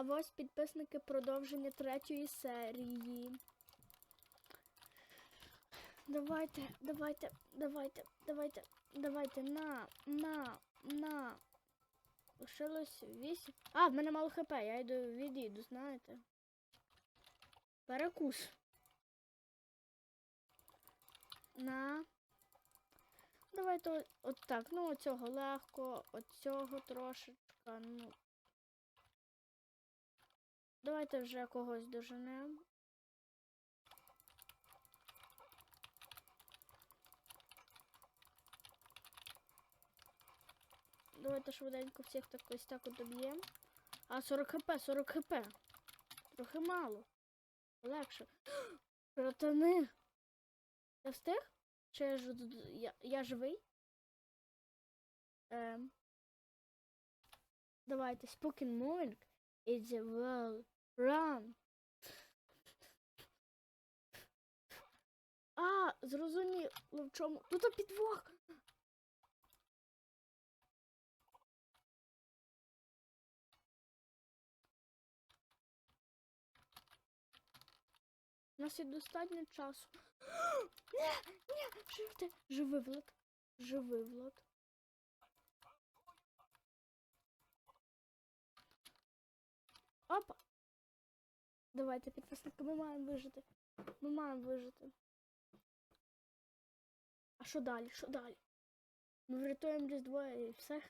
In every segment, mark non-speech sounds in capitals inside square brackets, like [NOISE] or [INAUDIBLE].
А ось підписники продовження третьої серії. Давайте, давайте, давайте, давайте, давайте, на, на, на. Лишилось вісім. А, в мене мало хп, я йду відійду, знаєте. Перекус. На. Давайте от так. Ну, оцього легко, оцього трошечка, ну. Давайте вже когось доженемо. Давайте швиденько всіх так ось так от доб'ємо. А 40 хп, 40 хп. Трохи мало. Легше. [GASPS] Братани. Я встиг? Чи я, ж, я, я живий? Ем. Давайте, spoken moving. It's a well run. А, зрозуміло в чому. Тут підвох. У нас є достатньо часу. [GASPS] Ні, ні, живте. Живи, Влад. Живи, Влад. Опа. Давайте, підписники, ми маємо вижити. Ми маємо вижити. А що далі? Що далі? Ми врятуємо Різдво і все.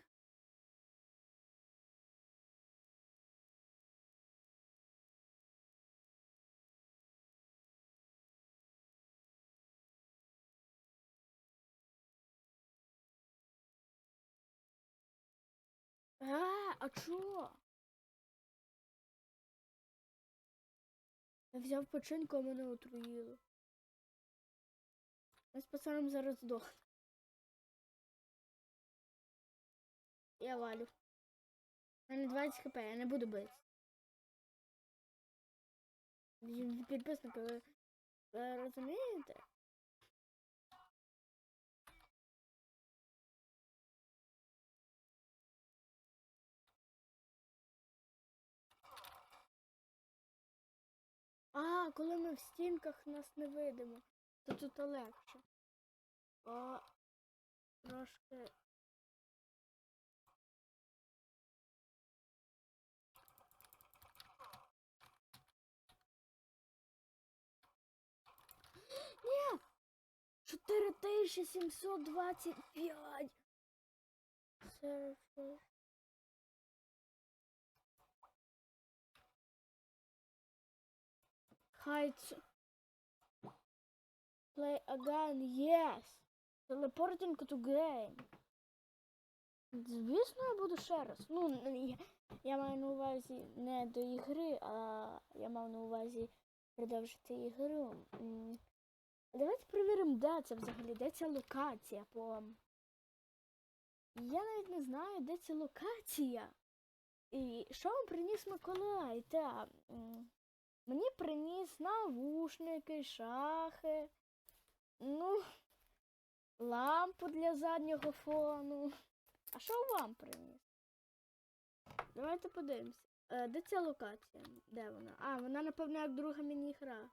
А, а чо? Я взяв починку, а мене отруїло. Ми з пацаном зараз здох. Я валю. У мене 20 хп, я не буду бити. Підписники, ви, ви розумієте? А, коли ми в стінках нас не видимо, то тут легше. О, трошки. Ні! 4725! Це що? Play again, yes. Teleporting to game. Звісно, я буду ще раз. Ну, я, я маю на увазі не до ігри, а я мав на увазі продовжити ігру. Давайте перевіримо, де це взагалі, де ця локація, бо я навіть не знаю, де ця локація. І що вам приніс Миколай? Та, Мені приніс навушники, шахи, ну, лампу для заднього фону. А що вам приніс? Давайте подивимося. Е, де ця локація? Де вона? А, вона, напевно, як друга міні-гра.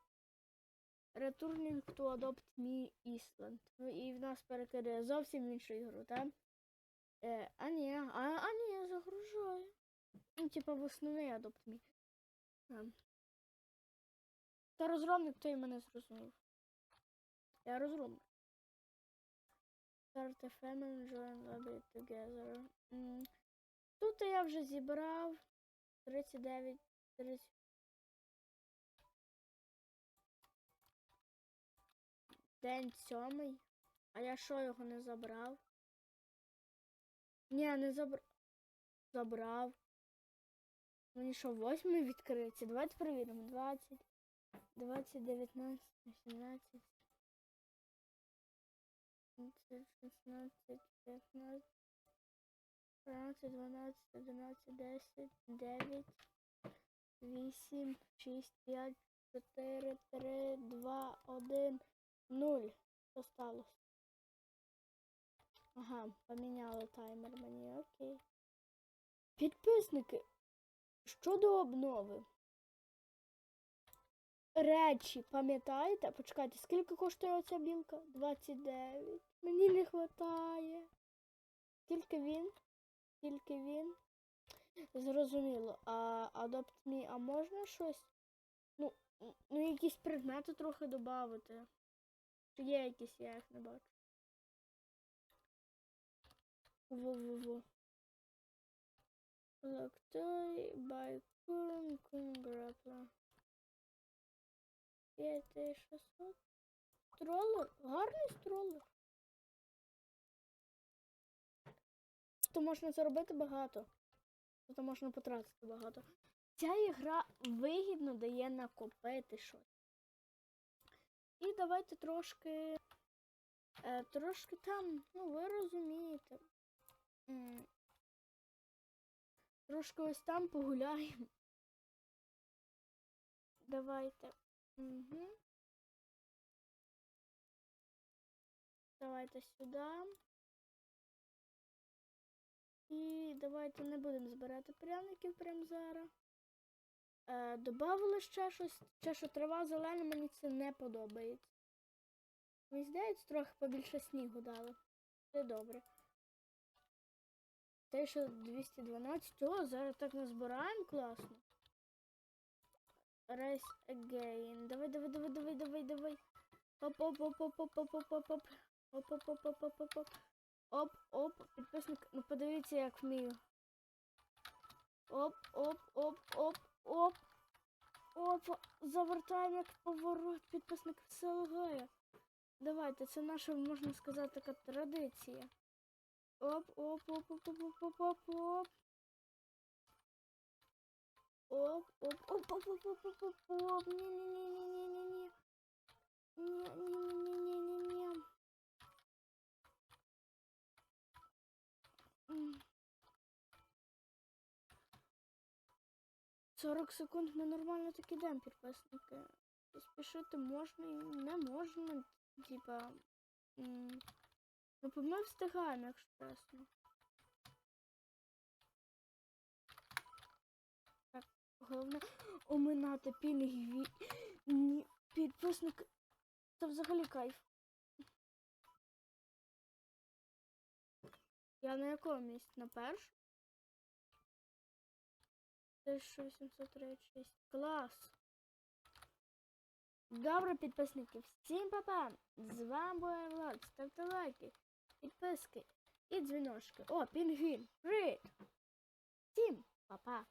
Returning to Adopt Me Island. Ну і в нас перекидає зовсім іншу ігру, так? Е, а ні, а, а ні, загружає. Ну, типа в основний Adopt Me. Ем. Та розробник той мене зрозумів. Я розробник. Start a family, join lobby together. Тут я вже зібрав 39, 30. День сьомий. А я що його не забрав? Ні, не забрав. Забрав. Мені що, восьмий відкриється? Давайте перевіримо. 20. 20, 19, 18, 16, 15, 13, 12, 11, 10, 9, 8, 6, 5, 4, 3, 2, 1, 0. Що сталося? Ага, поміняли таймер мені, окей. Підписники. Щодо обнови. Речі, пам'ятаєте? Почекайте, скільки коштує оця білка? 29. Мені не вистачає. Скільки він? Скільки він? Зрозуміло. А Adopt Me, а можна щось? Ну, ну якісь предмети трохи додати. Чи є якісь, я їх не бачу. Во-во-во. Лактой, байкун, кунграпла. 5600. Стролер? Гарний стролер. То можна заробити багато. То можна потратити багато. Ця ігра вигідно дає накопити щось. І давайте трошки. Е, трошки там, ну ви розумієте. М, Трошки ось там погуляємо. Давайте. Угу. Давайте сюди. І давайте не будемо збирати пряників прямо зараз. Е, добавили ще щось, ще що трава зелена, мені це не подобається. Мені здається, трохи побільше снігу дали. Це добре. 1212. О, зараз так назбираємо класно. Race again. Давай, давай, давай, давай, давай, давай. Оп, оп, оп, оп, оп, оп, оп, оп, оп. Оп, оп, оп, оп, оп, оп, оп. Оп, оп, підписник. Ну подивіться, як вмію. Оп, оп, оп, оп, оп. Оп, завертаємо як поворот, підписник все лагає. Давайте, це наша, можна сказати, така традиція. Оп, оп, оп, оп, оп, оп, оп, оп, оп. Оп, оп, оп, оп, оп, оп, оп, оп, оп. Ні-ні-ні-ні-ні-ні. Ні-ні-ні-ні-ні-ні. М. 40 секунд ми нормально так ідемо, підписники. Спішити можна і не можна, типа. Ну, ми встигаємо, якщо чесно. Головне оминати пінгві. Ні, підписники. Це взагалі кайф. Я на якому місці? На першому? 1836. Клас! Добре, підписники, всім па-па! З вами був Влад. Ставте лайки, підписки і дзвіночки. О, пінгвін! Привіт! Всім па-па!